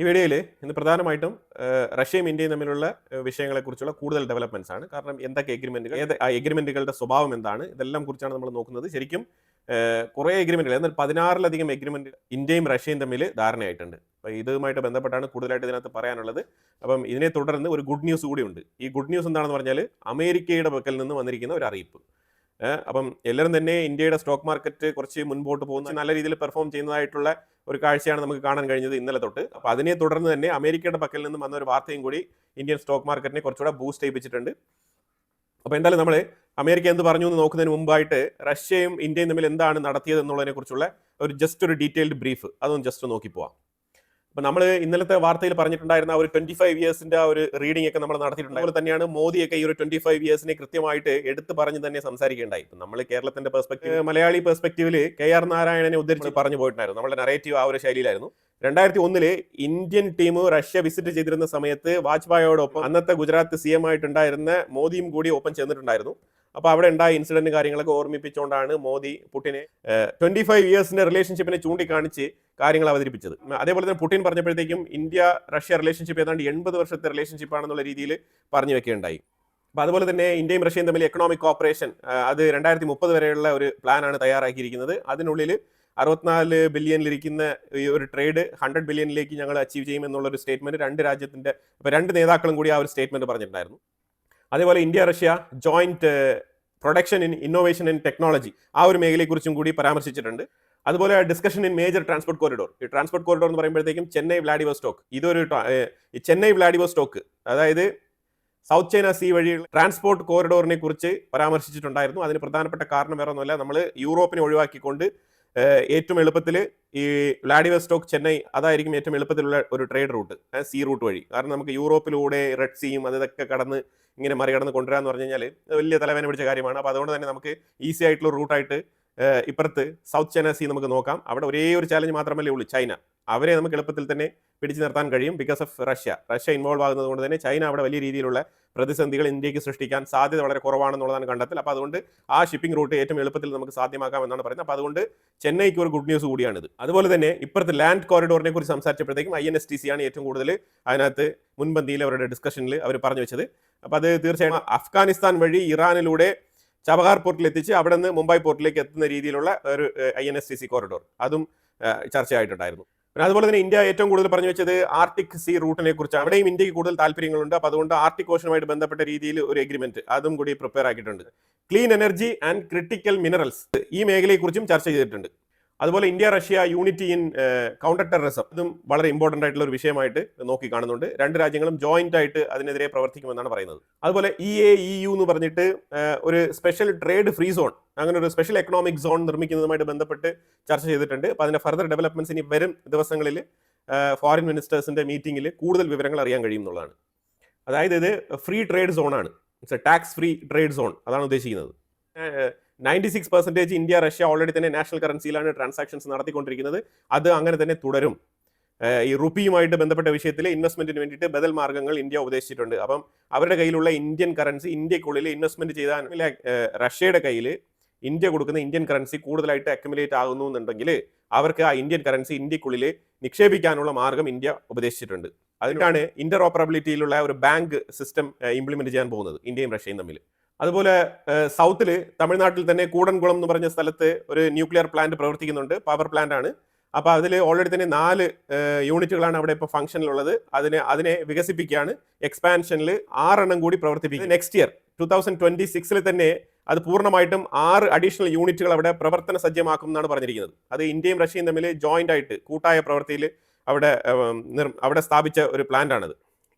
ഈ വീഡിയോയിൽ ഇന്ന് പ്രധാനമായിട്ടും റഷ്യയും ഇന്ത്യയും തമ്മിലുള്ള വിഷയങ്ങളെക്കുറിച്ചുള്ള കൂടുതൽ ഡെവലപ്മെന്റ്സ് ആണ്. കാരണം എന്തൊക്കെ എഗ്രിമെന്റുകൾ ഏത് ആ എഗ്രിമെന്റുകളുടെ സ്വഭാവം എന്താണ് ഇതെല്ലാം കുറിച്ചാണ് നമ്മൾ നോക്കുന്നത്. ശരിക്കും കുറേ എഗ്രിമെന്റുകൾ എന്നാൽ പതിനാറിലധികം എഗ്രിമെന്റ് ഇന്ത്യയും റഷ്യയും തമ്മിൽ ധാരണയായിട്ടുണ്ട്. അപ്പോൾ ഇതുമായിട്ട് ബന്ധപ്പെട്ടാണ് കൂടുതലായിട്ട് ഇതിനകത്ത് പറയാനുള്ളത്. അപ്പം ഇതിനെ തുടർന്ന് ഒരു ഗുഡ് ന്യൂസ് കൂടിയുണ്ട് ഈ ഗുഡ് ന്യൂസ് എന്താണെന്ന് പറഞ്ഞാൽ അമേരിക്കയുടെ പക്കൽ നിന്ന് വന്നിരിക്കുന്ന ഒരു അറിയിപ്പ്. അപ്പം എല്ലാവരും തന്നെ ഇന്ത്യയുടെ സ്റ്റോക്ക് മാർക്കറ്റ് കുറച്ച് മുൻപോട്ട് പോകുന്ന. നല്ല രീതിയിൽ പെർഫോം ചെയ്യുന്നതായിട്ടുള്ള ഒരു കാഴ്ചയാണ് നമുക്ക് കാണാൻ കഴിഞ്ഞത് ഇന്നലെ തൊട്ട്. അപ്പോൾ അതിനെ തുടർന്ന് തന്നെ അമേരിക്കയുടെ പക്കൽ നിന്നും വന്ന ഒരു വാർത്തയും കൂടി ഇന്ത്യൻ സ്റ്റോക്ക് മാർക്കറ്റിനെ കുറച്ചുകൂടെ ബൂസ്റ്റ് ചെയ്യിപ്പിച്ചിട്ടുണ്ട്. അപ്പോൾ എന്തായാലും നമ്മൾ അമേരിക്ക എന്ത് പറഞ്ഞു എന്ന് നോക്കുന്നതിന് മുമ്പായിട്ട് റഷ്യയും ഇന്ത്യയും തമ്മിൽ എന്താണ് നടത്തിയത് എന്നുള്ളതിനെ കുറിച്ചുള്ള ഒരു ജസ്റ്റ് ഒരു ഡീറ്റെയിൽഡ് ബ്രീഫ് അതൊന്ന് ജസ്റ്റ് നോക്കി പോവാം. അപ്പോൾ നമ്മൾ ഇന്നലത്തെ വാർത്തയിൽ പറഞ്ഞിട്ടുണ്ടായിരുന്ന ഒരു ട്വന്റി ഫൈവ് ഇയേഴ്സിന്റെ ആ ഒരു റീഡിംഗ് ഒക്കെ നമ്മൾ നടത്തിയിട്ടുണ്ട് അതുപോലെ തന്നെയാണ് മോദിയൊക്കെ ഈ ഒരു ട്വന്റി ഫൈവ് ഇയേഴ്സിനെ കൃത്യമായിട്ട് എടുത്തു പറഞ്ഞ് തന്നെ സംസാരിക്കേണ്ടായി ഇപ്പം നമ്മൾ കേരളത്തിന്റെ പെർസ്പെക്റ്റീവ് മലയാളി പെർസ്പെക്റ്റീവിൽ കെ ആർ നാരായണനെ ഉദ്ധരിച്ച് പറഞ്ഞു പോയിട്ടുണ്ടായിരുന്നു. നമ്മുടെ നറേറ്റീവ് ആ ഒരു ശൈലിയിലായിരുന്നു. രണ്ടായിരത്തി ഒന്നിൽ ഇന്ത്യൻ ടീം റഷ്യ വിസിറ്റ് ചെയ്തിരുന്ന സമയത്ത് വാജ്പേയിയോടൊപ്പം അന്നത്തെ ഗുജറാത്ത് സി എം ആയിട്ടുണ്ടായിരുന്ന മോദിയും കൂടി ഒപ്പം ചെന്നിട്ടുണ്ടായിരുന്നു. അപ്പോൾ അവിടെ ഉണ്ടായ ഇൻസിഡന്റ് കാര്യങ്ങളൊക്കെ ഓർമ്മിപ്പിച്ചുകൊണ്ടാണ് മോദി പുടിനെ ട്വന്റി ഫൈവ് ഇയേഴ്സിന്റെ റിലേഷൻഷിപ്പിനെ ചൂണ്ടിക്കാണിച്ച് കാര്യങ്ങൾ അവതരിപ്പിച്ചത്. അതേപോലെ തന്നെ പുടിൻ പറഞ്ഞപ്പോഴത്തേക്കും ഇന്ത്യ റഷ്യ റിലേഷൻഷിപ്പ് ഏതാണ്ട് എൺപത് വർഷത്തെ റിലേഷൻഷിപ്പ് ആണെന്നുള്ള രീതിയിൽ പറഞ്ഞു വെക്കുകയുണ്ടായി. അപ്പോൾ അതുപോലെ തന്നെ ഇന്ത്യയും റഷ്യയും തമ്മിൽ എക്കണോമിക് കോപ്പറേഷൻ അത് രണ്ടായിരത്തി മുപ്പത് വരെയുള്ള ഒരു പ്ലാനാണ് തയ്യാറാക്കിയിരിക്കുന്നത്. അതിനുള്ളിൽ അറുപത്തിനാല് ബില്യണിലിരിക്കുന്ന ഈ ഒരു ട്രേഡ് ഹൺഡ്രഡ് ബില്യണിലേക്ക് ഞങ്ങൾ അച്ചീവ് ചെയ്യുമെന്നുള്ള ഒരു സ്റ്റേറ്റ്മെന്റ് രണ്ട് രാജ്യത്തിന്റെ രണ്ട് നേതാക്കളും കൂടി ആ ഒരു സ്റ്റേറ്റ്മെന്റ് പറഞ്ഞിട്ടുണ്ടായിരുന്നു. അതേപോലെ India Russia joint production in innovation in technology ആ ഒരു മേഖലയെക്കുറിച്ചും കൂടി പരാമർശിച്ചിട്ടുണ്ട്. അതുപോലെ discussion in major transport corridor ഈ ട്രാൻസ്പോർട്ട് കോറിഡോർ എന്ന് പറയുമ്പോഴത്തേക്കും ചെന്നൈ വ്ലാഡിവോസ്റ്റോക്ക് ഇതൊരു ചെന്നൈ ഏഹ് സ്റ്റോക്ക് അതായത് സൗത്ത് ചൈന സീ വഴി ട്രാൻസ്പോർട്ട് കോറിഡോറിനെ കുറിച്ച് പരാമർശിച്ചിട്ടുണ്ടായിരുന്നു. അതിന് പ്രധാനപ്പെട്ട കാരണം വേറെ ഒന്നുമല്ല നമ്മൾ യൂറോപ്പിനെ ഒഴിവാക്കിക്കൊണ്ട് ഏറ്റവും എളുപ്പത്തിൽ ഈ വ്ളാഡിവസ്റ്റോക്ക് ചെന്നൈ അതായിരിക്കും ഏറ്റവും എളുപ്പത്തിലുള്ള ഒരു ട്രേഡ് റൂട്ട് സീ റൂട്ട് വഴി. കാരണം നമുക്ക് യൂറോപ്പിലൂടെ റെഡ് സീയും അതൊക്കെ കടന്ന് ഇങ്ങനെ മറികടന്ന് കൊണ്ടുവരാന്ന് പറഞ്ഞു കഴിഞ്ഞാൽ വലിയ തലവേന പിടിച്ച കാര്യമാണ്. അപ്പോൾ അതുകൊണ്ട് തന്നെ നമുക്ക് ഈസി ആയിട്ടുള്ള റൂട്ടായിട്ട് ഇപ്പുറത്ത് സൗത്ത് ചൈന സീ നമുക്ക് നോക്കാം. അവിടെ ഒരേ ഒരു ചാലഞ്ച് മാത്രമല്ലേ ഉള്ളൂ ചൈന. അവരെ നമുക്ക് എളുപ്പത്തിൽ തന്നെ പിടിച്ചു നിർത്താൻ കഴിയും because of Russia. Russia involve ആകുന്നത് കൊണ്ട് തന്നെ ചൈന അവിടെ വലിയ രീതിയിലുള്ള പ്രതിസന്ധികൾ ഇന്ത്യയ്ക്ക് സൃഷ്ടിക്കാൻ സാധ്യത വളരെ കുറവാണെന്നുള്ളതാണ് കണ്ടെത്തൽ. അപ്പോൾ അതുകൊണ്ട് ആ ഷിപ്പിംഗ് റൂട്ട് ഏറ്റവും എളുപ്പത്തിൽ നമുക്ക് സാധ്യമാക്കാം എന്നാണ് പറയുന്നത്. അപ്പോൾ അതുകൊണ്ട് ചെന്നൈക്ക് ഒരു ഗുഡ് ന്യൂസ് കൂടിയാണിത് അതുപോലെ തന്നെ ഇപ്പുറത്തെ ലാൻഡ് കോറിഡോറിനെ കുറിച്ച് സംസാരിച്ചപ്പോഴത്തേക്കും I N S T C ആണ് ഏറ്റവും കൂടുതൽ അതിനകത്ത് മുൻപന്തിയിൽ അവരുടെ ഡിസ്കഷനിൽ അവർ പറഞ്ഞു വെച്ചത്. അപ്പോൾ അത് തീർച്ചയായും അഫ്ഗാനിസ്ഥാൻ വഴി ഇറാനിലൂടെ ചബഹാർ പോർട്ടിൽ എത്തിച്ച് അവിടെ നിന്ന് മുംബൈ പോർട്ടിലേക്ക് എത്തുന്ന രീതിയിലുള്ള ഒരു I N S T C corridor അതും ചർച്ചയായിട്ടുണ്ടായിരുന്നു. പിന്നെ അതുപോലെ തന്നെ ഇന്ത്യ ഏറ്റവും കൂടുതൽ പറഞ്ഞു വെച്ചത് ആർട്ടിക് സി റൂട്ടിനെ കുറിച്ച് അവിടെയും ഇന്ത്യയ്ക്ക് കൂടുതൽ താല്പര്യങ്ങളുണ്ട്. അപ്പോൾ അതുകൊണ്ട് ആർട്ടിക് ഓഷനുമായിട്ട് ബന്ധപ്പെട്ട രീതിയിൽ ഒരു എഗ്രിമെന്റ് അതും കൂടി പ്രിപ്പയർ ആക്കിയിട്ടുണ്ട്. Clean energy and critical minerals ഈ മേഖലയെക്കുറിച്ചും ചർച്ച ചെയ്തിട്ടുണ്ട്. അതുപോലെ India Russia unity in counter terrorism ഇതും വളരെ ഇമ്പോർട്ടന്റ് ആയിട്ടുള്ള ഒരു വിഷയമായിട്ട് നോക്കി കാണുന്നുണ്ട്. രണ്ട് രാജ്യങ്ങളും ജോയിന്റ് ആയിട്ട് അതിനെതിരെ പ്രവർത്തിക്കുമെന്നാണ് പറയുന്നത്. അതുപോലെ ഇ എ ഇ യു എന്ന് പറഞ്ഞിട്ട് ഒരു സ്പെഷ്യൽ ട്രേഡ് ഫ്രീ സോൺ അങ്ങനെ ഒരു സ്പെഷ്യൽ എക്കണോമിക് സോൺ നിർമ്മിക്കുന്നതുമായിട്ട് ബന്ധപ്പെട്ട് ചർച്ച ചെയ്തിട്ടുണ്ട്. അപ്പോൾ അതിന്റെ ഫർദർ ഡെവലപ്മെന്റ്സ് ഇനി വരും ദിവസങ്ങളിൽ ഫോറിൻ മിനിസ്റ്റേഴ്സിന്റെ മീറ്റിംഗിൽ കൂടുതൽ വിവരങ്ങൾ അറിയാൻ കഴിയും എന്നുള്ളതാണ്. അതായത് ഇത് free trade സോണാണ് it's a tax free trade zone അതാണ് ഉദ്ദേശിക്കുന്നത്. Ninety six percentage India Russia already തന്നെ നാഷണൽ കറൻസിയിലാണ് ട്രാൻസാക്ഷൻസ് നടത്തിക്കൊണ്ടിരിക്കുന്നത്. അത് അങ്ങനെ തന്നെ തുടരും. ഈ റുപ്പിയുമായിട്ട് ബന്ധപ്പെട്ട വിഷയത്തിൽ ഇൻവെസ്റ്റ്മെന്റിന് വേണ്ടിയിട്ട് ബദൽ മാർഗങ്ങൾ ഇന്ത്യ ഉപദേശിച്ചിട്ടുണ്ട്. അപ്പം അവരുടെ കയ്യിലുള്ള ഇന്ത്യൻ കറൻസി ഇന്ത്യക്കുള്ളിൽ ഇൻവെസ്റ്റ്മെന്റ് ചെയ്താൽ റഷ്യയുടെ കയ്യിൽ ഇന്ത്യ കൊടുക്കുന്ന ഇന്ത്യൻ കറൻസി കൂടുതലായിട്ട് അക്യുമുലേറ്റ് ആകുന്നു എന്നുണ്ടെങ്കിൽ അവർക്ക് ആ ഇന്ത്യൻ കറൻസി ഇന്ത്യക്കുള്ളിൽ നിക്ഷേപിക്കാനുള്ള മാർഗം ഇന്ത്യ ഉപദേശിച്ചിട്ടുണ്ട്. അതിനാണ് ഇന്റർ ഓപ്പറബിലിറ്റിയിലുള്ള ഒരു ബാങ്ക് സിസ്റ്റം ഇംപ്ലിമെന്റ് ചെയ്യാൻ പോകുന്നത് ഇന്ത്യയും റഷ്യയും തമ്മിൽ അതുപോലെ സൗത്തിൽ തമിഴ്നാട്ടിൽ തന്നെ കൂടൻകുളം എന്ന് പറഞ്ഞ സ്ഥലത്ത് ഒരു ന്യൂക്ലിയർ പ്ലാന്റ് പ്രവർത്തിക്കുന്നുണ്ട്. പവർ പ്ലാന്റ് ആണ് അപ്പോൾ അതിൽ ഓൾറെഡി തന്നെ നാല് യൂണിറ്റുകളാണ് അവിടെ ഇപ്പോൾ ഫംഗ്ഷനിലുള്ളത് അതിനെ അതിനെ വികസിപ്പിക്കുകയാണ്. എക്സ്പാൻഷനിൽ ആറെണ്ണം കൂടി പ്രവർത്തിപ്പിക്കും next year two thousand twenty സിക്സിൽ തന്നെ അത് പൂർണമായിട്ടും ആറ് അഡീഷണൽ യൂണിറ്റുകൾ അവിടെ പ്രവർത്തന സജ്ജമാക്കും എന്നാണ് പറഞ്ഞിരിക്കുന്നത്. അത് ഇന്ത്യയും റഷ്യയും തമ്മിൽ ജോയിന്റ് ആയിട്ട് കൂട്ടായ പ്രവൃത്തിയിൽ അവിടെ അവിടെ സ്ഥാപിച്ച ഒരു പ്ലാന്റ് ആണത്.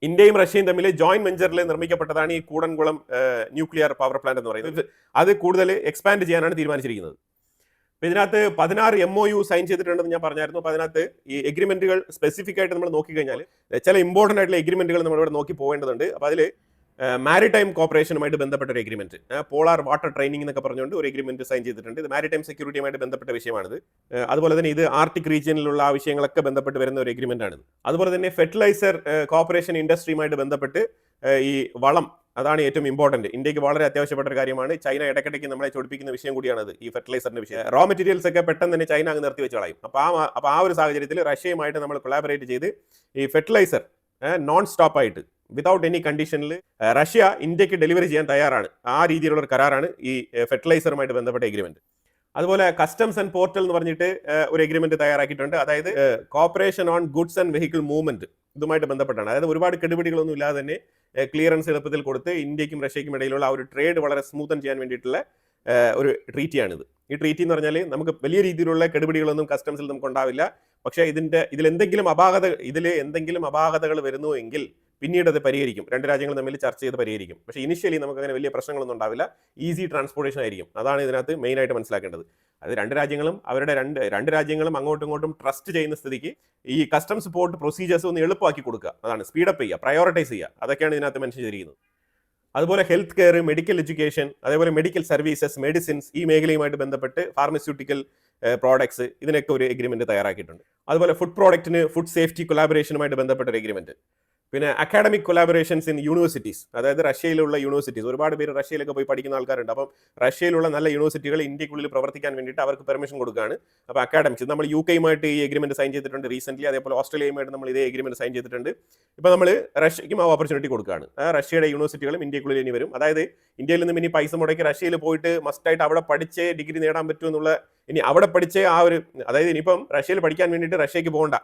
ഇന്ത്യയും റഷ്യയും തമ്മിൽ ജോയിന്റ് വെഞ്ചറിൽ നിർമ്മിക്കപ്പെട്ടതാണ് ഈ കൂടൻകുളം ന്യൂക്ലിയർ പവർ പ്ലാന്റ് എന്ന് പറയുന്നത്. അത് കൂടുതൽ എക്സ്പാൻഡ് ചെയ്യാനാണ് തീരുമാനിച്ചിരിക്കുന്നത്. അപ്പൊ ഇതിനകത്ത് പതിനാറ് എം ഒ യു സൈൻ ചെയ്തിട്ടുണ്ടെന്ന് ഞാൻ പറഞ്ഞായിരുന്നു. അപ്പോൾ അതിനകത്ത് ഈ എഗ്രിമെന്റുകൾ സ്പെസിഫിക് ആയിട്ട് നമ്മൾ നോക്കിക്കഴിഞ്ഞാൽ ചില ഇമ്പോർട്ടന്റ് ആയിട്ടുള്ള എഗ്രിമെന്റുകൾ നമ്മൾ ഇവിടെ നോക്കി പോകേണ്ടതുണ്ട്. അപ്പോൾ അതിൽ മാരിടൈം കോപ്പറേഷനുമായിട്ട് ബന്ധപ്പെട്ട ഒരു എഗ്രിമെന്റ് പോളാർ വാട്ടർ ട്രെയിനിങ് എന്നൊക്കെ പറഞ്ഞുകൊണ്ട് ഒരു എഗ്രിമെന്റ് സൈൻ ചെയ്തിട്ടുണ്ട്. ഇത് മാരിടൈം സെക്യൂരിറ്റിയുമായിട്ട് ബന്ധപ്പെട്ട വിഷയമാണിത്. അതുപോലെ തന്നെ ഇത് ആർട്ടിക് റീജിയനിലുള്ള ആ വിഷയങ്ങളൊക്കെ ബന്ധപ്പെട്ട് വരുന്ന ഒരു എഗ്രിമെന്റ് ആണ് അതുപോലെ തന്നെ ഫെർട്ടിലൈസർ കോപ്പറേഷൻ ഇൻഡസ്ട്രിയുമായിട്ട് ബന്ധപ്പെട്ട് ഈ വളം അതാണ് ഏറ്റവും ഇമ്പോർട്ടന്റ് ഇന്ത്യയ്ക്ക് വളരെ അത്യാവശ്യപ്പെട്ട ഒരു കാര്യമാണ്. ചൈന ഇടയ്ക്കിടയ്ക്ക് നമ്മളെ ചൊടിപ്പിക്കുന്ന വിഷയം കൂടിയാണത് ഈ ഫെർട്ടിലൈസറിന്റെ വിഷയം. റോ മെറ്റീരിയൽസ് ഒക്കെ പെട്ടെന്ന് തന്നെ ചൈന അങ്ങ് നിർത്തി വെച്ച് കളയും അപ്പോൾ ആ അപ്പോൾ ആ ഒരു സാഹചര്യത്തിൽ റഷ്യയുമായിട്ട് നമ്മൾ കൊളാബറേറ്റ് ചെയ്ത് ഈ ഫെർട്ടിലൈസർ നോൺ സ്റ്റോപ്പ് ആയിട്ട് വിതൗട്ട് എനി കണ്ടീഷനിൽ റഷ്യ ഇന്ത്യയ്ക്ക് ഡെലിവറി ചെയ്യാൻ തയ്യാറാണ്. ആ രീതിയിലുള്ള ഒരു കരാറാണ് ഈ ഫെർട്ടിലൈസറുമായിട്ട് ബന്ധപ്പെട്ട എഗ്രിമെന്റ് അതുപോലെ കസ്റ്റംസ് ആൻഡ് പോർട്ടൽ എന്ന് പറഞ്ഞിട്ട് ഒരു എഗ്രിമെന്റ് തയ്യാറാക്കിയിട്ടുണ്ട്. അതായത് cooperation on goods and vehicle movement ഇതുമായിട്ട് ബന്ധപ്പെട്ടാണ്. അതായത് ഒരുപാട് കെടുപിടികളൊന്നും ഇല്ലാതെ തന്നെ ക്ലിയറൻസ് എളുപ്പത്തിൽ കൊടുത്ത് ഇന്ത്യക്കും റഷ്യക്കും ഇടയിലുള്ള ആ ഒരു ട്രേഡ് വളരെ സ്മൂത്തൻ ചെയ്യാൻ വേണ്ടിയിട്ടുള്ള ഒരു ട്രീറ്റിയാണിത് ഈ ട്രീറ്റി എന്ന് പറഞ്ഞാൽ നമുക്ക് വലിയ രീതിയിലുള്ള കെടുപിടികളൊന്നും കസ്റ്റംസിൽ നമുക്ക് ഉണ്ടാവില്ല. പക്ഷേ ഇതിന്റെ ഇതിൽ എന്തെങ്കിലും അപാകത ഇതിൽ എന്തെങ്കിലും അപാകതകൾ വരുന്നു എങ്കിൽ പിന്നീട് അത് പരിഹരിക്കും. രണ്ട് രാജ്യങ്ങൾ തമ്മിൽ ചർച്ച ചെയ്ത് പരിഹരിക്കും. പക്ഷേ ഇനിഷ്യലി നമുക്ക് അങ്ങനെ വലിയ പ്രശ്നങ്ങളൊന്നും ഉണ്ടാവില്ല. ഈസി ട്രാൻസ്പോർട്ടേഷൻ ആയിരിക്കും. അതാണ് ഇതിനകത്ത് മെയിൻ ആയിട്ട് മനസ്സിലാക്കേണ്ടത്. അത് രണ്ട് രാജ്യങ്ങളും അവരുടെ രണ്ട് രണ്ട് രാജ്യങ്ങളും അങ്ങോട്ടും ഇങ്ങോട്ടും ട്രസ്റ്റ് ചെയ്യുന്ന സ്ഥിതിക്ക് ഈ കസ്റ്റംസ് പോർട്ട് പ്രൊസീജിയേഴ്സ് ഒന്ന് എളുപ്പമാക്കി കൊടുക്കുക. അതാണ് സ്പീഡപ്പ് ചെയ്യുക പ്രയോറിറ്റൈസ് ചെയ്യുക. അതൊക്കെയാണ് ഇതിനകത്ത് മെൻഷൻ ചെയ്തിരിക്കുന്നത് അതുപോലെ ഹെൽത്ത് കെയർ മെഡിക്കൽ എഡ്യൂക്കേഷൻ അതേപോലെ മെഡിക്കൽ സർവീസസ് മെഡിസിൻസ് ഈ മേഖലയുമായിട്ട് ബന്ധപ്പെട്ട് ഫാർമസ്യൂട്ടിക്കൽ പ്രോഡക്ട്സ് ഇതിനൊക്കെ ഒരു എഗ്രിമെന്റ് തയ്യാറാക്കിയിട്ടുണ്ട്. അതുപോലെ ഫുഡ് പ്രോഡക്റ്റിന് ഫുഡ് സേഫ്റ്റി കൊലാബറേഷനുമായിട്ട് ബന്ധപ്പെട്ട ഒരു എഗ്രിമെന്റ് പിന്നെ അക്കാഡമിക് കൊലാബറേഷൻസ് ഇൻ യൂണിവേഴ്സിറ്റീസ് അതായത് റഷ്യയിലുള്ള യൂണിവേഴ്സിറ്റീസ് ഒരുപാട് പേര് റഷ്യയിലൊക്കെ പോയി പഠിക്കുന്ന ആൾക്കാരുണ്ട്. അപ്പം റഷ്യയിലുള്ള നല്ല യൂണിവേഴ്സിറ്റികൾ ഇന്ത്യക്കുള്ളിൽ പ്രവർത്തിക്കാൻ വേണ്ടിയിട്ട് അവർക്ക് പെർമിഷൻ കൊടുക്കുകയാണ് അപ്പോൾ അക്കാഡമിക്സ് നമ്മൾ യു കെയുമായിട്ട് ഈ എഗ്രിമെന്റ് സൈൻ ചെയ്തിട്ടുണ്ട് റീസെന്റ് അതേപോലെ ഓസ്ട്രേലിയയുമായിട്ട് നമ്മൾ ഇതേ എഗ്രിമെന്റ് സൈൻ ചെയ്തിട്ടുണ്ട്. ഇപ്പോൾ നമ്മൾ റഷ്യയ്ക്കും ആ ഓപ്പർച്യൂണിറ്റി കൊടുക്കുകയാണ് ആ റഷ്യയുടെ യൂണിവേഴ്സിറ്റികളും ഇന്ത്യക്കുള്ളിൽ ഇനി വരും. അതായത് ഇന്ത്യയിൽ നിന്നും ഇനി പൈസ മുടക്കി റഷ്യയിൽ പോയിട്ട് മസ്റ്റായിട്ട് അവിടെ പഠിച്ച് ഡിഗ്രി നേടാൻ പറ്റുമെന്നുള്ള ഇനി അവിടെ പഠിച്ച് ആ ഒരു അതായത് ഇനിയിപ്പം റഷ്യയിൽ പഠിക്കാൻ വേണ്ടിയിട്ട് റഷ്യയ്ക്ക് പോകണ്ട.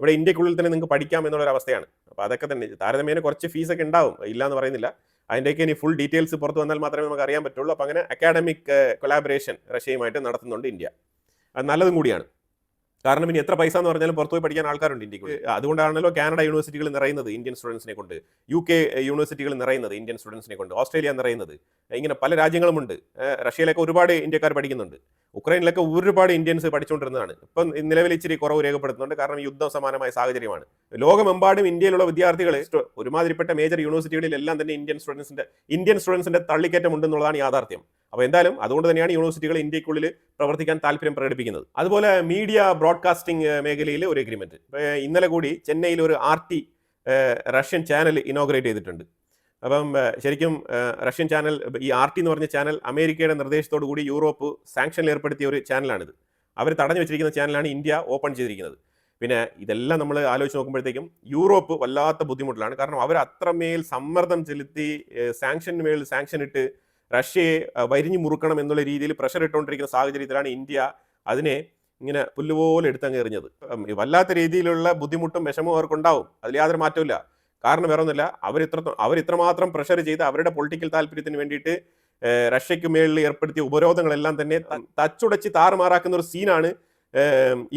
ഇവിടെ ഇന്ത്യക്കുള്ളിൽ തന്നെ നിങ്ങൾക്ക് പഠിക്കാം എന്നുള്ളൊരു അവസ്ഥയാണ്. അപ്പോൾ അതൊക്കെ തന്നെ. താരതമ്യേന കുറച്ച് ഫീസൊക്കെ ഉണ്ടാവും. ഇല്ല എന്ന് പറയുന്നില്ല. അതിന്റെയൊക്കെ ഇനി ഫുൾ ഡീറ്റെയിൽസ് പുറത്ത് വന്നാൽ മാത്രമേ നമുക്ക് അറിയാൻ പറ്റുള്ളൂ. അപ്പോൾ അങ്ങനെ അക്കാഡമിക് കൊലാബറേഷൻ റഷ്യയുമായിട്ട് നടത്തുന്നുണ്ട് ഇന്ത്യ. അത് നല്ലതും കൂടിയാണ്. കാരണം ഇനി എത്ര പൈസ എന്ന് പറഞ്ഞാലും പുറത്തുപോയി പഠിക്കാൻ ആൾക്കാരുണ്ട് ഇന്ത്യയ്ക്ക് അതുകൊണ്ടാണല്ലോ കാനഡ യൂണിവേഴ്സിറ്റികൾ നിറയുന്നത് ഇന്ത്യൻ സ്റ്റുഡൻസിനെ കൊണ്ട്. യു കെ യൂണിവേഴ്സിറ്റികൾ നിറയുന്നത് ഇന്ത്യൻ സ്റ്റുഡൻസിനെ കൊണ്ട്. ഓസ്ട്രേലിയ നിറയുന്നത്. ഇങ്ങനെ പല രാജ്യങ്ങളുമുണ്ട്. റഷ്യയിലൊക്കെ ഒരുപാട് ഇന്ത്യക്കാർ പഠിക്കുന്നുണ്ട്. ഉക്രൈനിലൊക്കെ ഒരുപാട് ഇന്ത്യൻസ് പഠിച്ചുകൊണ്ടിരുന്നതാണ്. ഇപ്പം നിലവിൽ ഇച്ചിരി കുറവ് രേഖപ്പെടുത്തുന്നുണ്ട്. കാരണം യുദ്ധം സമാനമായ സാഹചര്യമാണ്. ലോകമെമ്പാടും ഇന്ത്യയിലുള്ള വിദ്യാർത്ഥികൾ ഒരുമാതിരിപ്പെട്ട മേജർ യൂണിവേഴ്സിറ്റികളിലെല്ലാം തന്നെ ഇന്ത്യൻ സ്റ്റുഡൻസിന്റെ ഇന്ത്യൻ സ്റ്റുഡൻസിന്റെ തള്ളിക്കയറ്റം ഉണ്ടെന്നുള്ളതാണ് യാഥാർത്ഥ്യം. അപ്പോൾ എന്തായാലും അതുകൊണ്ട് തന്നെയാണ് യൂണിവേഴ്സിറ്റികൾ ഇന്ത്യക്കുള്ളിൽ പ്രവർത്തിക്കാൻ താല്പര്യം പ്രകടിപ്പിക്കുന്നത്. അതുപോലെ മീഡിയ ബ്രോഡ്കാസ്റ്റിംഗ് മേഖലയിൽ ഒരു എഗ്രിമെന്റ് ഇന്നലെ കൂടി ചെന്നൈയിൽ ഒരു R T Russian channel inaugurate ചെയ്തിട്ടുണ്ട്. അപ്പം ശരിക്കും റഷ്യൻ ചാനൽ ഈ ആർ ടി എന്ന് പറഞ്ഞ ചാനൽ അമേരിക്കയുടെ നിർദ്ദേശത്തോടു കൂടി യൂറോപ്പ് സാങ്ഷനിൽ ഏർപ്പെടുത്തിയ ഒരു ചാനലാണിത്. അവർ തടഞ്ഞു വെച്ചിരിക്കുന്ന ചാനലാണ് ഇന്ത്യ ഓപ്പൺ ചെയ്തിരിക്കുന്നത്. പിന്നെ ഇതെല്ലാം നമ്മൾ ആലോചിച്ച് നോക്കുമ്പോഴത്തേക്കും യൂറോപ്പ് വല്ലാത്ത ബുദ്ധിമുട്ടിലാണ്. കാരണം അവർ അത്രമേൽ സമ്മർദ്ദം ചെലുത്തി സാങ്ഷന് മേൽ സാങ്ഷൻ ഇട്ട് റഷ്യയെ വരിഞ്ഞു മുറുക്കണം എന്നുള്ള രീതിയിൽ പ്രഷർ ഇട്ടുകൊണ്ടിരിക്കുന്ന സാഹചര്യത്തിലാണ് ഇന്ത്യ അതിനെ ഇങ്ങനെ പുല്ലുപോലെ എടുത്തങ്ങ് എറിഞ്ഞത്. വല്ലാത്ത രീതിയിലുള്ള ബുദ്ധിമുട്ടും വിഷമവും അവർക്കുണ്ടാവും അതിൽ യാതൊരു മാറ്റമില്ല കാരണം വേറെ ഒന്നുമില്ല അവർ ഇത്രമാത്രം പ്രഷർ ചെയ്ത് അവരുടെ പൊളിറ്റിക്കൽ താല്പര്യത്തിന് വേണ്ടിയിട്ട് റഷ്യക്ക് മേളിൽ ഏർപ്പെടുത്തിയ ഉപരോധങ്ങളെല്ലാം തന്നെ തച്ചുടച്ച് താറുമാറാക്കുന്ന ഒരു സീനാണ്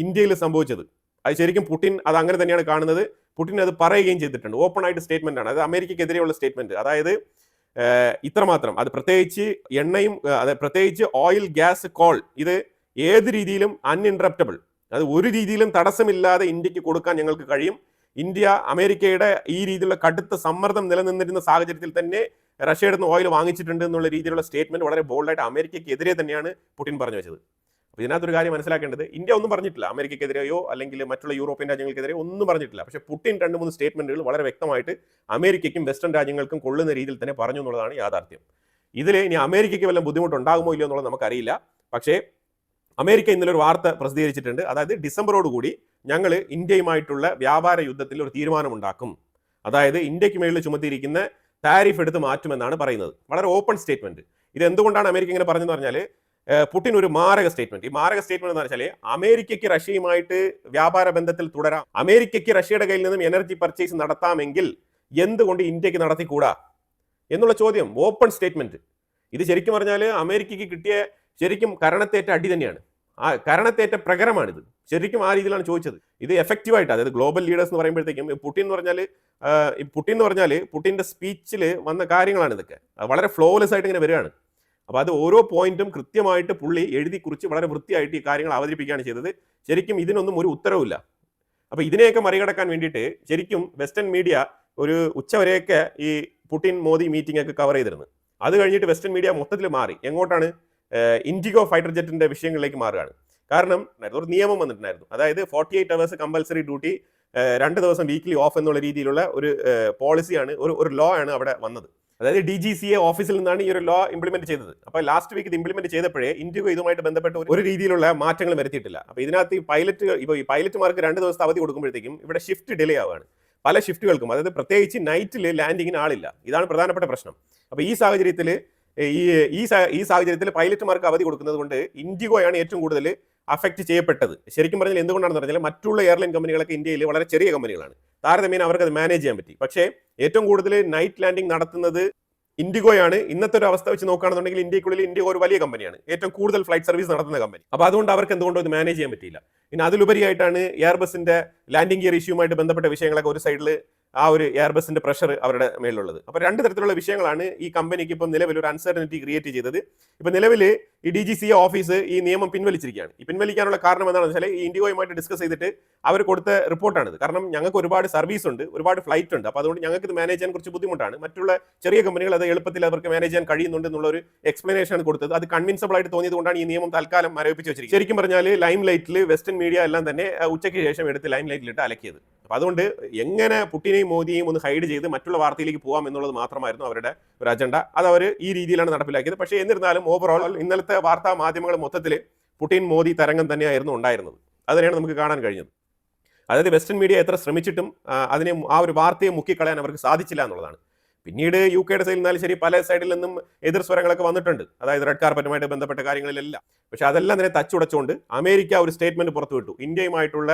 ഇന്ത്യയിൽ സംഭവിച്ചത്. അത് ശരിക്കും പുടിൻ അത് അങ്ങനെ തന്നെയാണ് കാണുന്നത്. പുടിൻ അത് പറയുകയും ചെയ്തിട്ടുണ്ട്. ഓപ്പൺ ആയിട്ട് സ്റ്റേറ്റ്മെന്റ് ആണ്. അത് അമേരിക്കക്കെതിരെയുള്ള സ്റ്റേറ്റ്മെന്റ് അതായത് ഇത്രമാത്രം. അത് പ്രത്യേകിച്ച് എണ്ണയും അത് പ്രത്യേകിച്ച് ഓയിൽ ഗ്യാസ് കോൾ ഇത് ഏത് രീതിയിലും അൺഇൻട്രപ്റ്റബിൾ അത് ഒരു രീതിയിലും തടസ്സമില്ലാതെ ഇന്ത്യയ്ക്ക് കൊടുക്കാൻ ഞങ്ങൾക്ക് കഴിയും. ഇന്ത്യ അമേരിക്കയുടെ ഈ രീതിയിലുള്ള കടുത്ത സമ്മർദ്ദം നിലനിന്നിരുന്ന സാഹചര്യത്തിൽ തന്നെ റഷ്യയുടെ നിന്ന് ഓയിൽ വാങ്ങിച്ചിട്ടുണ്ട് എന്നുള്ള രീതിയിലുള്ള സ്റ്റേറ്റ്മെന്റ് വളരെ ബോൾഡായിട്ട് അമേരിക്കയ്ക്കെതിരെ തന്നെയാണ് പുടിൻ പറഞ്ഞു വെച്ചത്. അപ്പോൾ ഇതിനകത്തൊരു കാര്യം മനസ്സിലാക്കേണ്ടത് ഇന്ത്യ ഒന്നും പറഞ്ഞിട്ടില്ല. അമേരിക്കയ്ക്കെതിരെയോ അല്ലെങ്കിൽ മറ്റുള്ള യൂറോപ്യൻ രാജ്യങ്ങൾക്കെതിരെയോ ഒന്നും പറഞ്ഞിട്ടില്ല. പക്ഷേ പുട്ടിൻ രണ്ട് മൂന്ന് സ്റ്റേറ്റ്മെന്റുകൾ വളരെ വ്യക്തമായിട്ട് അമേരിക്കയ്ക്കും വെസ്റ്റേൺ രാജ്യങ്ങൾക്കും കൊള്ളുന്ന രീതിയിൽ തന്നെ പറഞ്ഞു എന്നുള്ളതാണ് യാഥാർത്ഥ്യം. ഇതിൽ ഇനി അമേരിക്കയ്ക്ക് വല്ല ബുദ്ധിമുട്ടുണ്ടാകുമോ ഇല്ലയോ എന്നുള്ളത് നമുക്കറിയില്ല. പക്ഷേ അമേരിക്ക ഇന്നലെ ഒരു വാർത്ത പ്രസിദ്ധീകരിച്ചിട്ടുണ്ട്. അതായത് ഡിസംബറോട് കൂടി ഞങ്ങൾ ഇന്ത്യയുമായിട്ടുള്ള വ്യാപാര യുദ്ധത്തിൽ ഒരു തീരുമാനമുണ്ടാക്കും. അതായത് ഇന്ത്യയ്ക്ക് മേളിൽ ചുമത്തിയിരിക്കുന്ന താരിഫ് എടുത്ത് മാറ്റുമെന്നാണ് പറയുന്നത്. വളരെ ഓപ്പൺ സ്റ്റേറ്റ്മെന്റ് ഇത് എന്തുകൊണ്ടാണ് അമേരിക്ക ഇങ്ങനെ പറഞ്ഞെന്ന് പറഞ്ഞാൽ പുടിൻ ഒരു മാരക സ്റ്റേറ്റ്മെന്റ് ഈ മാരക സ്റ്റേറ്റ്മെന്റ് എന്ന് വെച്ചാൽ അമേരിക്കയ്ക്ക് റഷ്യയുമായിട്ട് വ്യാപാര ബന്ധത്തിൽ തുടരാം. അമേരിക്കയ്ക്ക് റഷ്യയുടെ കയ്യിൽ നിന്നും എനർജി പർച്ചേസ് നടത്താമെങ്കിൽ എന്തുകൊണ്ട് ഇന്ത്യയ്ക്ക് നടത്തിക്കൂടാ? എന്നുള്ള ചോദ്യം ഓപ്പൺ സ്റ്റേറ്റ്മെന്റ് ഇത് ശരിക്കും പറഞ്ഞാൽ അമേരിക്കയ്ക്ക് കിട്ടിയ ശരിക്കും കരണത്തേറ്റ അടി തന്നെയാണ്. ആ കരണത്തേറ്റ പ്രകരമാണിത് ശരിക്കും ആ രീതിയിലാണ് ചോദിച്ചത്. ഇത് എഫക്റ്റീവായിട്ട് അതായത് ഗ്ലോബൽ ലീഡേഴ്സ് എന്ന് പറയുമ്പോഴത്തേക്കും പുട്ടിൻ എന്ന് പറഞ്ഞാൽ പുട്ടിൻ എന്ന് പറഞ്ഞാൽ പുട്ടിന്റെ സ്പീച്ചിൽ വന്ന കാര്യങ്ങളാണ് ഇതൊക്കെ. വളരെ ഫ്ലോലെസ് ആയിട്ട് ഇങ്ങനെ വരികയാണ്. അപ്പോൾ അത് ഓരോ പോയിന്റും കൃത്യമായിട്ട് പുള്ളി എഴുതി കുറിച്ച് വളരെ വൃത്തിയായിട്ട് ഈ കാര്യങ്ങൾ അവതരിപ്പിക്കുകയാണ് ചെയ്തത്. ശരിക്കും ഇതിനൊന്നും ഒരു ഉത്തരവില്ല അപ്പോൾ ഇതിനെയൊക്കെ മറികടക്കാൻ വേണ്ടിയിട്ട് ശരിക്കും വെസ്റ്റേൺ മീഡിയ ഒരു ഉച്ചവരെയൊക്കെ ഈ പുടിൻ മോദി മീറ്റിംഗ് ഒക്കെ കവർ ചെയ്തിരുന്നു. അത് കഴിഞ്ഞിട്ട് വെസ്റ്റേൺ മീഡിയ മൊത്തത്തിൽ മാറി. എങ്ങോട്ടാണ്? ഇൻഡിഗോ ഫൈറ്റർ ജെറ്റിന്റെ വിഷയങ്ങളിലേക്ക് മാറുകയാണ്. കാരണം ഒരു നിയമം വന്നിട്ടുണ്ടായിരുന്നു. അതായത് forty eight hours compulsory duty രണ്ട് ദിവസം വീക്ക്ലി ഓഫ് എന്നുള്ള രീതിയിലുള്ള ഒരു പോളിസിയാണ് ഒരു ഒരു ലോ ആണ് അവിടെ വന്നത്. അതായത് ഡി ജി സി എ ഓഫീസിൽ നിന്നാണ് ഈ ഒരു ലോ ഇംപ്ലിമെന്റ് ചെയ്തത്. അപ്പോൾ ലാസ്റ്റ് വീക്ക് ഇത് ഇംപ്ലിമെന്റ് ചെയ്തപ്പോഴേ ഇന്ത്യയ്ക്ക് ഇതുമായിട്ട് ബന്ധപ്പെട്ട ഒരു- രീതിയിലുള്ള മാറ്റങ്ങൾ വരുത്തിയിട്ടില്ല. അപ്പോൾ ഇതിനകത്ത് ഈ പൈലറ്റ് ഇപ്പോൾ ഈ പൈലറ്റ്മാർക്ക് രണ്ട് ദിവസത്തെ അവധി കൊടുക്കുമ്പോഴത്തേക്കും ഇവിടെ ഷിഫ്റ്റ് ഡിലേ ആവുകയാണ്. പല ഷിഫ്റ്റുകൾക്കും അതായത് പ്രത്യേകിച്ച് നൈറ്റിൽ ലാൻഡിങ്ങിന് ആളില്ല. ഇതാണ് പ്രധാനപ്പെട്ട പ്രശ്നം. അപ്പോൾ ഈ സാഹചര്യത്തിൽ ഈ ഈ സാഹചര്യത്തിൽ പൈലറ്റ്മാർക്ക് അവധി കൊടുക്കുന്നത് കൊണ്ട് ഇൻഡിഗോയാണ് ഏറ്റവും കൂടുതൽ അഫക്റ്റ് ചെയ്യപ്പെട്ടത്. ശരിക്കും പറഞ്ഞാൽ എന്തുകൊണ്ടാണെന്ന് പറഞ്ഞാൽ മറ്റുള്ള എയർലൈൻ കമ്പനികളൊക്കെ ഇന്ത്യയിൽ വളരെ ചെറിയ കമ്പനികളാണ് താരതമ്യേന അവർക്ക് അത് മാനേജ് ചെയ്യാൻ പറ്റി. പക്ഷേ ഏറ്റവും കൂടുതൽ നൈറ്റ് ലാൻഡിംഗ് നടത്തുന്നത് ഇൻഡിഗോയാണ് ഇന്നത്തെ ഒരു അവസ്ഥ വെച്ച് നോക്കുകയാണെന്നുണ്ടെങ്കിൽ ഇന്ത്യക്കുള്ളിൽ ഇൻഡിഗോ ഒരു വലിയ കമ്പനിയാണ് ഏറ്റവും കൂടുതൽ ഫ്ലൈറ്റ് സർവീസ് നടത്തുന്ന കമ്പനി അപ്പോൾ അതുകൊണ്ട് അവർക്ക് എന്തുകൊണ്ടോ ഇത് മാനേജ് ചെയ്യാൻ പറ്റിയില്ല. പിന്നെ അതിലുപരിയായിട്ടാണ് എയർബസിന്റെ ലാൻഡിംഗ് ഗിയർ ഇഷ്യൂമായിട്ട് ബന്ധപ്പെട്ട വിഷയങ്ങളൊക്കെ ഒരു സൈഡിൽ ആ ഒരു എയർബസിന്റെ പ്രഷർ അവരുടെ മേളിലുള്ളത് അപ്പോൾ രണ്ട് തരത്തിലുള്ള വിഷയങ്ങളാണ് ഈ കമ്പനിക്ക് ഇപ്പം നിലവിൽ ഒരു അൺസർട്ടനിറ്റി ക്രിയേറ്റ് ചെയ്തത്. ഇപ്പൊ നിലവിൽ ഈ ഡി ജി സി ഓഫീസ് ഈ നിയമം പിൻവലിച്ചിരിക്കുകയാണ്. ഈ പിൻവലിക്കാനുള്ള കാരണം എന്താണെന്ന് വെച്ചാൽ ഈ ഇൻഡിഗോയുമായിട്ട് ഡിസ്കസ് ചെയ്തിട്ട് അവർ കൊടുത്ത റിപ്പോർട്ടാണിത്. കാരണം ഞങ്ങൾക്ക് ഒരുപാട് സർവീസ് ഉണ്ട് ഒരുപാട് ഫ്ലൈറ്റ് ഉണ്ട്. അപ്പോൾ അതുകൊണ്ട് ഞങ്ങൾക്ക് ഇത് മാനേജ് ചെയ്യാൻ കുറച്ച് ബുദ്ധിമുട്ടാണ്. മറ്റുള്ള ചെറിയ കമ്പനികൾ അത് എളുപ്പത്തിൽ അവർക്ക് മാനേജ് ചെയ്യാൻ കഴിയുന്നുണ്ട് എന്നുള്ള ഒരു എക്സ്പ്ലനേഷൻ ആണ് കൊടുത്തത്. അത് കൺവിൻസബിൾ ആയിട്ട് തോന്നിയത് കൊണ്ടാണ് ഈ നിയമം തൽക്കാലം മരവിപ്പിച്ച് വെച്ചിരിക്കുന്നത്. ശരിക്കും പറഞ്ഞാൽ ലൈം ലൈറ്റിൽ വെസ്റ്റേൺ മീഡിയ എല്ലാം തന്നെ ഉച്ചയ്ക്ക് ശേഷം എടുത്ത് ലൈം ലൈറ്റിലിട്ട് അലക്കിയത്. അപ്പോൾ അതുകൊണ്ട് എങ്ങനെ പുട്ടിനെയും മോദിയെയും ഒന്ന് ഹൈഡ് ചെയ്ത് മറ്റുള്ള വാർത്തയിലേക്ക് പോകാം എന്നുള്ളത് മാത്രമായിരുന്നു അവരുടെ ഒരു അജണ്ട അത് അവർ ഈ രീതിയിലാണ് നടപ്പിലാക്കിയത്. പക്ഷേ എന്നിരുന്നാലും ഓവറോൾ ഇന്നലത്തെ വാർത്താ മാധ്യമങ്ങൾ മൊത്തത്തിൽ പുടിൻ മോദി തരംഗം തന്നെയായിരുന്നു ഉണ്ടായിരുന്നത്. അതിനെയാണ് നമുക്ക് കാണാൻ കഴിഞ്ഞത്. അതായത് വെസ്റ്റേൺ മീഡിയ എത്ര ശ്രമിച്ചിട്ടും അതിനെ ആ ഒരു വാർത്തയെ മുക്കിക്കളയാൻ അവർക്ക് സാധിച്ചില്ല എന്നുള്ളതാണ്. പിന്നീട് യു കെയുടെ സൈഡിൽ നിന്നാലും ശരി പല സൈഡിൽ നിന്നും എതിർ സ്വരങ്ങളൊക്കെ വന്നിട്ടുണ്ട്. അതായത് റെഡ് കാർപ്പറ്റുമായിട്ട് ബന്ധപ്പെട്ട കാര്യങ്ങളിലെല്ലാം. പക്ഷേ അതെല്ലാം തന്നെ തച്ചുടച്ചുകൊണ്ട് അമേരിക്ക ഒരു സ്റ്റേറ്റ്മെന്റ് പുറത്തുവിട്ടു. ഇന്ത്യയുമായിട്ടുള്ള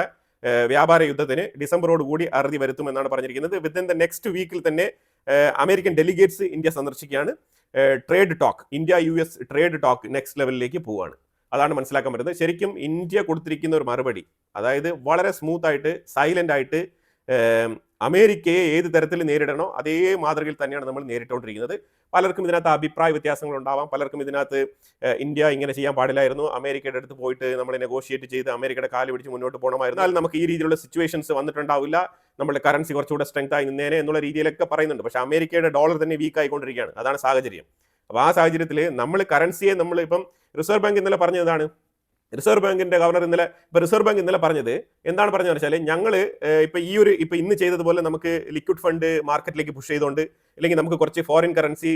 വ്യാപാര യുദ്ധത്തിന് ഡിസംബറോട് കൂടി അറുതി വരുത്തുമെന്നാണ് പറഞ്ഞിരിക്കുന്നത്. വിത്തിൻ ദ നെക്സ്റ്റ് വീക്കിൽ തന്നെ American delegates India സന്ദർശിക്കുകയാണ്. Trade talk India U S trade talk next ലെവലിലേക്ക് പോവുകയാണ്. അതാണ് മനസ്സിലാക്കാൻ പറ്റുന്നത്. ശരിക്കും ഇന്ത്യ കൊടുത്തിരിക്കുന്ന ഒരു മറുപടി അതായത് വളരെ സ്മൂത്ത് ആയിട്ട് സൈലന്റ് ആയിട്ട് അമേരിക്കയെ ഏത് തരത്തിൽ നേരിടണോ അതേ മാതൃകയിൽ തന്നെയാണ് നമ്മൾ നേരിട്ടുകൊണ്ടിരിക്കുന്നത്. പലർക്കും ഇതിനകത്ത് അഭിപ്രായ വ്യത്യാസങ്ങൾ ഉണ്ടാവാം. പലർക്കും ഇതിനകത്ത് ഇന്ത്യ ഇങ്ങനെ ചെയ്യാൻ പാടില്ലായിരുന്നു. അമേരിക്കയുടെ അടുത്ത് പോയിട്ട് നമ്മൾ നെഗോഷിയേറ്റ് ചെയ്ത് അമേരിക്കയുടെ കാൽ പിടിച്ച് മുന്നോട്ട് പോകണമായിരുന്നു. എന്നാൽ നമുക്ക് ഈ രീതിയിലുള്ള സിറ്റുവേഷൻസ് വന്നിട്ടുണ്ടാവില്ല. നമ്മുടെ കറൻസി കുറച്ചുകൂടെ സ്ട്രെങ്ത് ആയി നിന്നേനെ എന്നുള്ള രീതിയിലൊക്കെ പറയുന്നുണ്ട്. പക്ഷേ അമേരിക്കയുടെ ഡോളർ തന്നെ വീക്ക് ആയിക്കൊണ്ടിരിക്കുകയാണ്. അതാണ് സാഹചര്യം. അപ്പോൾ ആ സാഹചര്യത്തിൽ നമ്മൾ കറൻസിയെ നമ്മൾ ഇപ്പം റിസർവ് ബാങ്ക് ഇന്നലെ പറഞ്ഞതാണ് റിസർവ് ബാങ്കിന്റെ ഗവർണർ ഇന്നലെ ഇപ്പൊ റിസർവ് ബാങ്ക് ഇന്നലെ പറഞ്ഞത് എന്താണ് പറഞ്ഞത് വെച്ചാൽ ഞങ്ങൾ ഇപ്പൊ ഈ ഒരു ഇപ്പൊ ഇന്ന് ചെയ്തതുപോലെ നമുക്ക് ലിക്വിഡ് ഫണ്ട് മാർക്കറ്റിലേക്ക് പുഷ് ചെയ്തുകൊണ്ട് ഇല്ലെങ്കിൽ നമുക്ക് കുറച്ച് ഫോറിൻ കറൻസി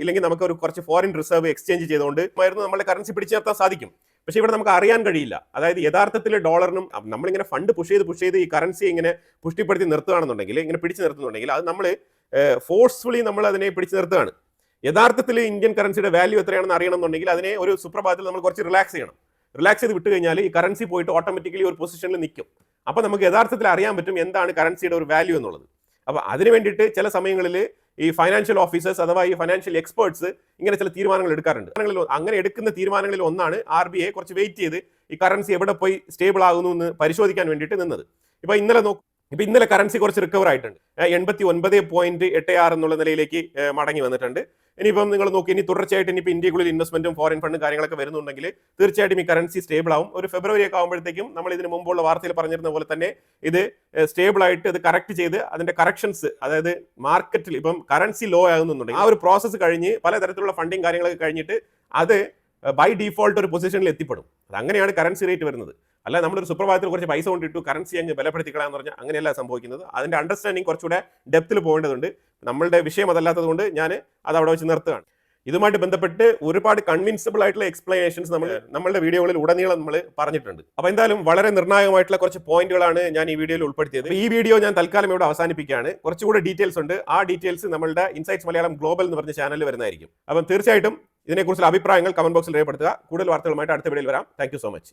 ഇല്ലെങ്കിൽ നമുക്ക് ഒരു കുറച്ച് ഫോറിൻ റിസർവ് എക്സ്ചേഞ്ച് ചെയ്തുകൊണ്ട് ആയിരുന്നു നമ്മളെ കറൻസി പിടിച്ചു നിർത്താൻ സാധിക്കും. പക്ഷേ ഇവിടെ നമുക്ക് അറിയാൻ കഴിയില്ല. അതായത് യഥാർത്ഥത്തിൽ ഡോളറിനും നമ്മളിങ്ങനെ ഫണ്ട് പുഷ് ചെയ്ത് പുഷ് ചെയ്ത് ഈ കറൻസി ഇങ്ങനെ പുഷ്ടിപ്പെടുത്തി നിർത്തുകയാണെന്നുണ്ടെങ്കിൽ ഇങ്ങനെ പിടിച്ചു നിർത്തുന്നുണ്ടെങ്കിൽ അത് നമ്മൾ ഫോഴ്സ്ഫുള്ളി നമ്മൾ അതിനെ പിടിച്ചു നിർത്തുകയാണ്. യഥാർത്ഥത്തിൽ ഇന്ത്യൻ കറൻസിയുടെ വാല്യൂ എത്രയാണെന്ന് അറിയണമെന്നുണ്ടെങ്കിൽ അതിനെ ഒരു സുപ്രഭാതത്തിൽ നമ്മൾ കുറച്ച് റിലാക്സ് ചെയ്യണം. റിലാക്സ് ചെയ്ത് വിട്ട് കഴിഞ്ഞാൽ ഈ കറൻസി പോയിട്ട് ഓട്ടോമാറ്റിക്കലി ഒരു പൊസിഷനിൽ നിൽക്കും അപ്പോൾ നമുക്ക് യഥാർത്ഥത്തിൽ അറിയാൻ പറ്റും എന്താണ് കറൻസിയുടെ ഒരു വാല്യൂ എന്നുള്ളത്. അപ്പോൾ അതിന് വേണ്ടിയിട്ട് ചില സമയങ്ങളിൽ ഈ ഫൈനാൻഷ്യൽ ഓഫീസേഴ്സ് അഥവാ ഈ ഫൈനാൻഷ്യൽ എക്സ്പേർട്സ് ഇങ്ങനെ ചില തീരുമാനങ്ങൾ എടുക്കാറുണ്ട്. അങ്ങനെ എടുക്കുന്ന തീരുമാനങ്ങളിൽ ഒന്നാണ് ആർ ബി ഐ കുറച്ച് വെയിറ്റ് ചെയ്ത് ഈ കറൻസി എവിടെ പോയി സ്റ്റേബിൾ ആകുന്നു എന്ന് പരിശോധിക്കാൻ വേണ്ടിയിട്ട് നിന്നത്. ഇപ്പൊ ഇന്നലെ നോക്കും ഇപ്പൊ ഇന്നലെ കറൻസി കുറച്ച് റിക്കവർ ആയിട്ടുണ്ട്. എൺപത്തി ഒൻപത് പോയിന്റ് എട്ട് ആറ് എന്നുള്ള നിലയിലേക്ക് മടങ്ങി വന്നിട്ടുണ്ട്. ഇനിയിപ്പം നിങ്ങൾ നോക്കി ഇനി തുടർച്ചയായിട്ട് ഇനിയിപ്പോൾ ഇന്ത്യക്കുള്ളിൽ ഇൻവെസ്റ്റ്മെന്റും ഫോറിൻ ഫണ്ടും കാര്യങ്ങളൊക്കെ വരുന്നുണ്ടെങ്കിൽ തീർച്ചയായിട്ടും ഈ കറൻസി സ്റ്റേബിൾ ആവും. ഒരു ഫെബ്രുവരി ഒക്കെ ആകുമ്പോഴത്തേക്കും നമ്മൾ ഇതിന് മുമ്പുള്ള വാർത്തയിൽ പറഞ്ഞിരുന്ന പോലെ തന്നെ ഇത് സ്റ്റേബിൾ ആയിട്ട് ഇത് കറക്റ്റ് ചെയ്ത് അതിന്റെ കറക്ഷൻസ് അതായത് മാർക്കറ്റിൽ ഇപ്പം കറൻസി ലോ ആകുന്നുണ്ടെങ്കിൽ ആ ഒരു പ്രോസസ്സ് കഴിഞ്ഞ് പലതരത്തിലുള്ള ഫണ്ടിങ് കാര്യങ്ങളൊക്കെ കഴിഞ്ഞിട്ട് അത് ബൈ ഡിഫോൾട്ട് ഒരു പൊസിഷനിൽ എത്തിപ്പെടും. അത് അങ്ങനെയാണ് കറൻസി റേറ്റ് വരുന്നത്. അല്ല നമ്മളൊരു സുപ്രഭാതത്തിൽ കുറച്ച് പൈസ കൊണ്ടിട്ടു കറൻസി അങ്ങ് ബലപ്പെടുത്തിക്കളാന്ന് പറഞ്ഞാൽ അങ്ങനെയല്ല സംഭവിക്കുന്നത്. അതിന്റെ അണ്ടർസ്റ്റാൻഡിങ് കുറച്ചുകൂടെ ഡെപ്തിൽ പോകേണ്ടതുണ്ട്. നമ്മളുടെ വിഷയം അതല്ലാത്തത് കൊണ്ട് ഞാൻ അത് അവിടെ വെച്ച് നിർത്തുകയാണ്. ഇതുമായിട്ട് ബന്ധപ്പെട്ട് ഒരുപാട് കൺവിൻസിബിൾ ആയിട്ടുള്ള എക്സ്പ്ലനേഷൻസ് നമ്മൾ നമ്മളുടെ വീഡിയോകളിൽ ഉടനീളം നമ്മൾ പറഞ്ഞിട്ടുണ്ട്. അപ്പോൾ എന്തായാലും വളരെ നിർണായകമായിട്ടുള്ള കുറച്ച് പോയിന്റുകളാണ് ഞാൻ ഈ വീഡിയോയിൽ ഉൾപ്പെടുത്തിയത്. ഈ വീഡിയോ ഞാൻ തൽക്കാലം ഇവിടെ അവസാനിപ്പിക്കുകയാണ്. കുറച്ചുകൂടെ ഡീറ്റെയിൽസ് ഉണ്ട്. ആ ഡീറ്റെയിൽസ് നമ്മളുടെ ഇൻസൈറ്റ്സ് മലയാളം ഗ്ലോബൽ എന്ന് പറഞ്ഞ ചാനലിൽ വരുന്നതായിരിക്കും. അപ്പം തീർച്ചയായിട്ടും ഇതിനെക്കുറിച്ചുള്ള അഭിപ്രായങ്ങൾ കമന്റ് ബോക്സിൽ രേഖപ്പെടുത്തുക. കൂടുതൽ വാർത്തകളുമായിട്ട് അടുത്ത വീഡിയോയിൽ വരാം. Thank so much